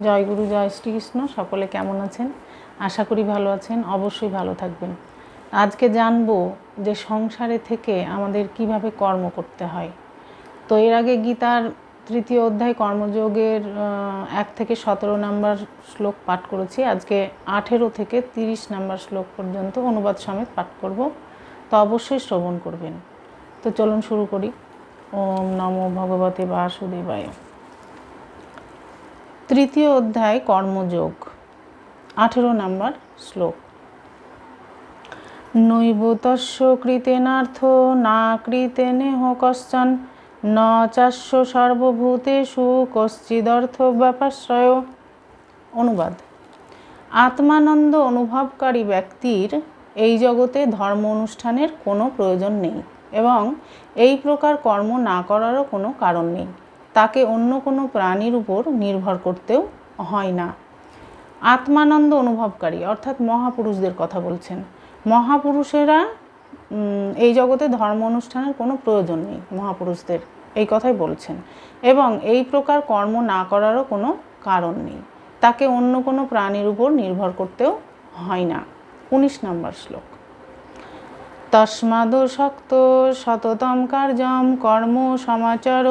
জয় গুরু, জয় শ্রীকৃষ্ণ। সকলে কেমন আছেন? আশা করি ভালো আছেন। অবশ্যই ভালো থাকবেন। আজকে জানব যে সংসারে থেকে আমাদের কীভাবে কর্ম করতে হয়। তো এর আগে গীতার তৃতীয় অধ্যায় কর্মযোগের এক থেকে সতেরো নাম্বার শ্লোক পাঠ করেছি। আজকে আঠেরো থেকে তিরিশ নাম্বার শ্লোক পর্যন্ত অনুবাদ সমেত পাঠ করব। তো অবশ্যই শ্রবণ করবেন। তো চলুন শুরু করি। ওম নমো ভগবতে বাসুদেবায়। তৃতীয় অধ্যায় কর্মযোগ, আঠেরো নম্বর শ্লোক। নৈব তস্য কৃতেনার্থ, না কৃতেনেহ কশ্চন, ন চাস্য সর্বভূতেষু কশ্চিদর্থ ব্যাপাশ্রয়। অনুবাদ। আত্মানন্দ অনুভবকারী ব্যক্তির এই জগতে ধর্ম অনুষ্ঠানের কোনো প্রয়োজন নেই এবং এই প্রকার কর্ম না করারও কোনো কারণ নেই। তাকে অন্য কোনো প্রাণীর উপর নির্ভর করতেও হয় না। আত্মানন্দ অনুভবকারী, অর্থাৎ মহাপুরুষদের কথা বলছেন। মহাপুরুষেরা এই জগতে ধর্ম অনুষ্ঠানের কোনো প্রয়োজন নেই, মহাপুরুষদের এই কথাই বলছেন। এবং এই প্রকার কর্ম না করারও কোনো কারণ নেই। তাকে অন্য কোনো প্রাণীর উপর নির্ভর করতেও হয় না। উনিশ নম্বর শ্লোক। তস্মাদ শক্ত সততম কার্যম কর্ম সমাচার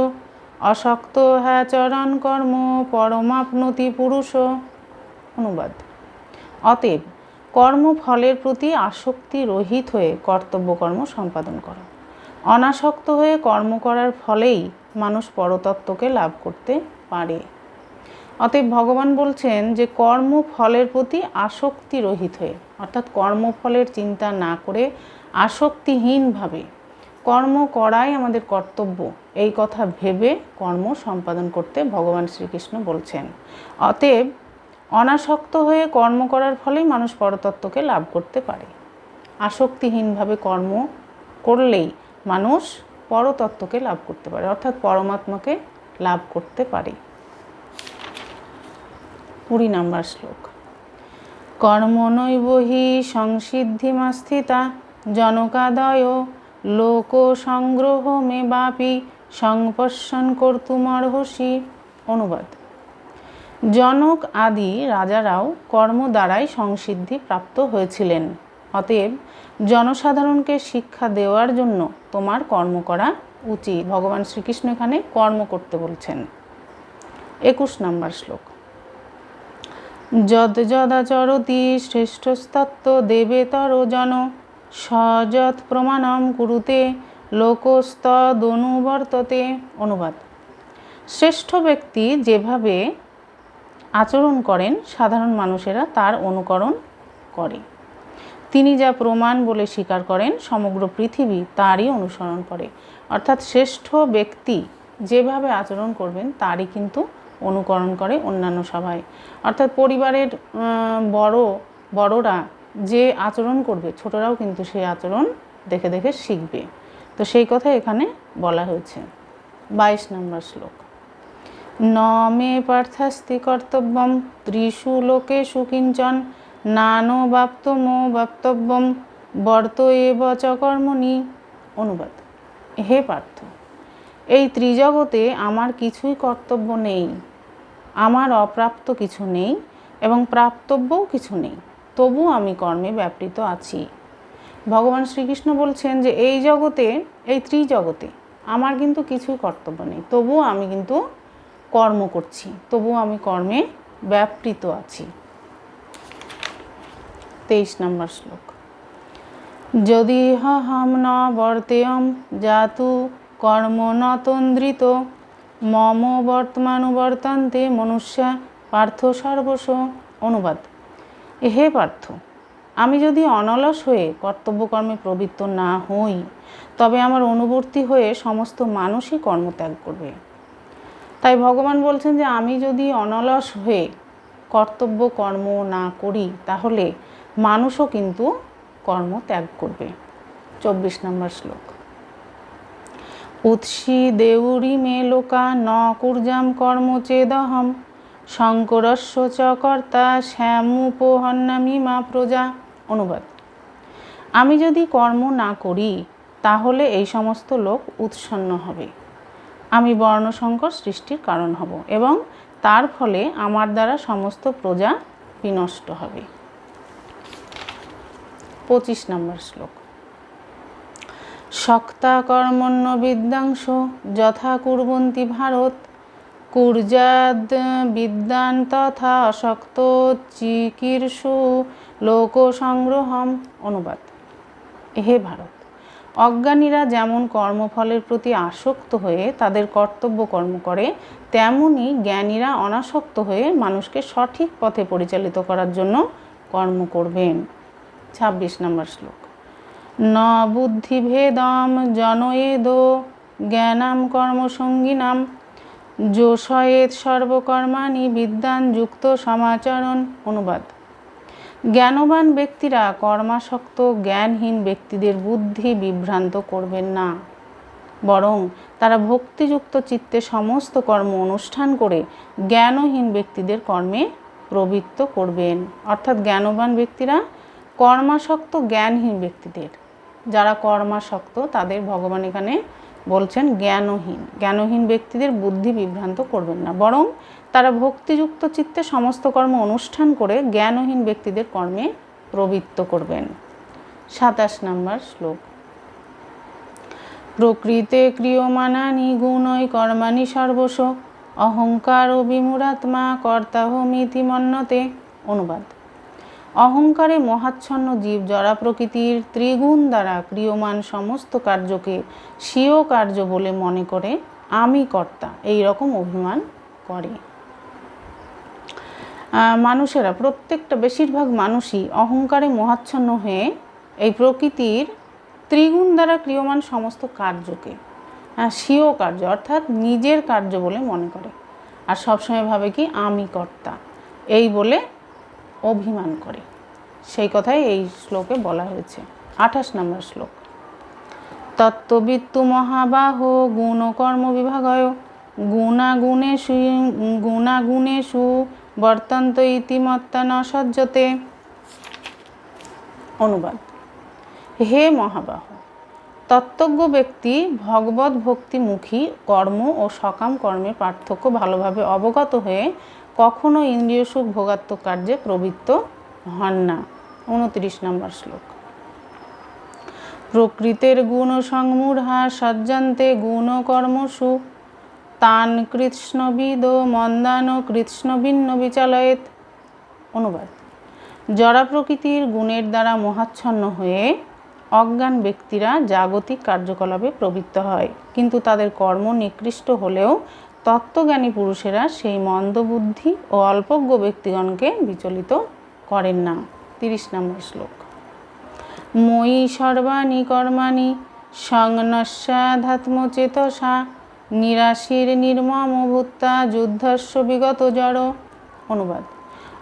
অশক্ত হ্যাচরণ কর্ম, পরমাপ্নতি পুরুষ। অনুবাদ। অতএব, কর্মফলের প্রতি আসক্তি রহিত হয়ে কর্তব্যকর্ম সম্পাদন করো। অনাসক্ত হয়ে কর্ম করার ফলেই মানুষ পরতত্ত্বকে লাভ করতে পারে। অতএব ভগবান বলছেন যে, কর্মফলের প্রতি আসক্তি রহিত হয়ে, অর্থাৎ কর্মফলের চিন্তা না করে আসক্তিহীনভাবে কর্ম করাই আমাদের কর্তব্য। এই কথা ভেবে কর্ম সম্পাদন করতে ভগবান শ্রীকৃষ্ণ বলছেন। অতএব অনাসক্ত হয়ে কর্ম করার ফলেই মানুষ পরতত্ত্বকে লাভ করতে পারে। আসক্তিহীনভাবে কর্ম করলেই মানুষ পরতত্ত্বকে লাভ করতে পারে, অর্থাৎ পরমাত্মাকে লাভ করতে পারে। কুড়ি নাম্বার শ্লোক। কর্মনৈব হি সংসিদ্ধিমাস্থিতা, জনকাদয় লোক সংগ্রহ মে বাপি সংপর্শন কর্তুমর্হসি। অনুবাদ। জনক আদি রাজারাও কর্ম দ্বারাই সংসিদ্ধি প্রাপ্ত হয়েছিলেন। অতএব জনসাধারণকে শিক্ষা দেওয়ার জন্য তোমার কর্ম করা উচিত। ভগবান শ্রীকৃষ্ণ এখানে কর্ম করতে বলছেন। একুশ নম্বর শ্লোক। যদ যদাচরতি শ্রেষ্ঠস্তত্ত্ব দেবেতর জন। সযৎ প্রমাণম কুরুতে, লোকস্তদনুবর্ততে। অনুবাদ। শ্রেষ্ঠ ব্যক্তি যেভাবে আচরণ করেন, সাধারণ মানুষেরা তার অনুকরণ করে। তিনি যা প্রমাণ বলে স্বীকার করেন, সমগ্র পৃথিবী তারই অনুসরণ করে। অর্থাৎ শ্রেষ্ঠ ব্যক্তি যেভাবে আচরণ করবেন, তারই কিন্তু অনুকরণ করে অন্যান্য সবাই অর্থাৎ পরিবারের বড়, বড়রা যে আচরণ করবে, ছোটরাও কিন্তু সেই আচরণ দেখে দেখে শিখবে। তো সেই কথা এখানে বলা হয়েছে। বাইশ নম্বর শ্লোক। ন মে পার্থাস্তি কর্তব্যম, ত্রিষু লোকে সুকিঞ্চন, নানো বাপ্তমো বাপ্তব্যম, বর্ত এব চ কর্মণি। অনুবাদ। হে পার্থ, এই ত্রিজগতে আমার কিছুই কর্তব্য নেই। আমার অপ্রাপ্ত কিছু নেই এবং প্রাপ্তব্যও কিছু নেই। তবু আমি কর্মে ব্যাপৃত আছি। ভগবান শ্রীকৃষ্ণ বলছেন যে, এই জগতে, এই ত্রিজগতে আমার কিন্তু কিছুই কর্তব্য নেই। তবুও আমি কিন্তু কর্ম করছি। তবুও আমি কর্মে ব্যাপৃত আছি। তেইশ নম্বর শ্লোক। যদি হম ন বর্তেয়ম জাতু কর্ম ন তন্দ্রিত, মম বর্তমানুবর্তন্তে মনুষ্যা পার্থ সর্বস্ব অনুবাদ। হে পার্থ, আমি যদি অনলস হয়ে কর্তব্যকর্মে প্রবৃত্ত না হই, তবে আমার অনুবর্তী হয়ে সমস্ত মানুষই কর্মত্যাগ করবে। তাই ভগবান বলছেন যে, আমি যদি অনলস হয়ে কর্তব্য কর্ম না করি, তাহলে মানুষও কিন্তু কর্ম ত্যাগ করবে। চব্বিশ নম্বর শ্লোক। উৎসি দেউরি মে লোকা ন কুর্জাম কর্ম চেদহম শঙ্করস্য চ কর্তা শ্যামুপহন্নামি মা প্রজা। অনুবাদ। আমি যদি কর্ম না করি, তাহলে এই সমস্ত লোক উৎসন্ন হবে। আমি বর্ণসংকর সৃষ্টির কারণ হব এবং তার ফলে আমার দ্বারা সমস্ত প্রজা বিনষ্ট হবে। পঁচিশ নম্বর শ্লোক। শক্তা কর্মণ্য বিদ্যাংশ যথা কুর্বন্তি ভারত কুর্যাদ বিদ্যান তথা অশক্ত চিকীর্ষু লোক সংগ্রহম অনুবাদ। হে ভারত, অজ্ঞানীরা যেমন কর্মফলের প্রতি আসক্ত হয়ে তাদের কর্তব্য কর্ম করে, তেমনি জ্ঞানীরা অনাসক্ত হয়ে মানুষকে সঠিক পথে পরিচালিত করার জন্য কর্ম করবেন। ছাব্বিশ নম্বর শ্লোক। ন বুদ্ধিভেদম জনয়েদ জ্ঞানাম কর্মসঙ্গিনাম। যোষয়েত সর্বকর্মাণি বিদ্যান যুক্ত সমাচরণ অনুবাদ। জ্ঞানবান ব্যক্তিরা কর্মাসক্ত, জ্ঞানহীন ব্যক্তিদের বুদ্ধি বিভ্রান্ত করবেন না। বরং তারা ভক্তিযুক্ত চিত্তে সমস্ত কর্ম অনুষ্ঠান করে জ্ঞানহীন ব্যক্তিদের কর্মে প্রবৃত্ত করবেন। অর্থাৎ জ্ঞানবান ব্যক্তিরা কর্মাসক্ত, জ্ঞানহীন ব্যক্তিদের, যারা কর্মাসক্ত, তাদের ভগবান এখানে বলছেন জ্ঞানহীন। জ্ঞানহীন ব্যক্তিদের বুদ্ধি বিভ্রান্ত করবেন না। বরং তারা ভক্তিযুক্ত চিত্তে সমস্ত কর্ম অনুষ্ঠান করে জ্ঞানহীন ব্যক্তিদের কর্মে প্রবৃত্ত করবেন। সাতাশ নম্বর শ্লোক। প্রকৃতে ক্রিয়মানানি গুণই কর্মাণি সর্বস্ব। অহংকার ও বিমুরাত্মা কর্তাহমিতি মন্যতে অনুবাদ। অহংকারে মহাচ্ছন্ন জীব জরা প্রকৃতির ত্রিগুণ দ্বারা ক্রিয়মান সমস্ত কার্যকে স্বীয় কার্য বলে মনে করে আমি কর্তা, এই রকম অভিমান করে। মানুষেরা, প্রত্যেকটা বেশিরভাগ মানুষই অহংকারে মহাচ্ছন্ন হয়ে এই প্রকৃতির ত্রিগুণ দ্বারা ক্রিয়মান সমস্ত কার্যকে স্বীয় কার্য, অর্থাৎ নিজের কার্য বলে মনে করে। আর সবসময় ভাবে কি, আমি কর্তা, এই বলে অভিমান করে। সেই কথাই এই শ্লোকে বলা হয়েছে। আঠাশ নম্বর শ্লোক। তত্ত্ববিত্তু মহাবাহ গুণকর্ম বিভাগয় গুণাগুণেষু গুণাগুণেষু বর্তন্ত ইতিমত্তা ন সজ্জতে। অনুবাদ। হে মহাবাহ, তত্ত্বজ্ঞ ব্যক্তি ভগবত ভক্তিমুখী কর্ম ও সকাম কর্মের পার্থক্য ভালোভাবে অবগত হয়ে কখনো ইন্দ্রিয় সুখ ভোগাত্মক কার্যে প্রবৃত্ত হন না। উনত্রিশ নম্বর শ্লোক। প্রকৃতের গুণ সংমূঢ়া সজ্জান্তে গুণ কর্মসু। তান কৃষ্ণবিদ মন্দান কৃষ্ণভিন্ন বিচালয়েত। অনুবাদ। জড়া প্রকৃতির গুণের দ্বারা মহাচ্ছন্ন হয়ে অজ্ঞান ব্যক্তিরা জাগতিক কার্যকলাপে প্রবৃত্ত হয়। কিন্তু তাদের কর্ম নিকৃষ্ট হলেও তত্ত্বজ্ঞানী পুরুষেরা সেই মন্দবুদ্ধি ও অল্পজ্ঞ ব্যক্তিগণকে বিচলিত করেন না। তিরিশ নম্বর শ্লোক। মই সর্বাণী কর্মাণি সংনস্যাধাত্মচেতসা নিরাশির নির্মম ভূত্তা যুদ্ধস্ব বিগত জড়। অনুবাদ।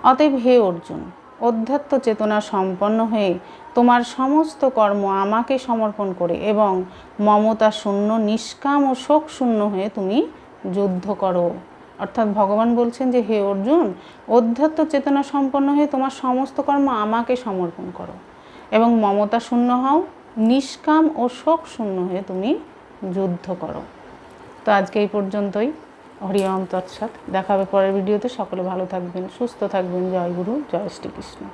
অতএব হে অর্জুন, অধ্যাত্ম চেতনা সম্পন্ন হয়ে তোমার সমস্ত কর্ম আমাকে সমর্পণ করে এবং মমতা শূন্য, নিষ্কাম ও শোক শূন্য হয়ে তুমি যুদ্ধ করো। অর্থাৎ ভগবান বলছেন যে, হে অর্জুন, অধ্যাত্ম চেতনা সম্পন্ন হয়ে তোমার সমস্ত কর্ম আমাকে সমর্পণ করো এবং মমতা শূন্য হও, নিষ্কাম ও শোক শূন্য হয়ে তুমি যুদ্ধ করো। তো আজকে এই পর্যন্তই। হরিওম তৎসাৎ। দেখাবে পরের ভিডিওতে। সকলে ভালো থাকবেন, সুস্থ থাকবেন। জয় গুরু, জয় শ্রীকৃষ্ণ।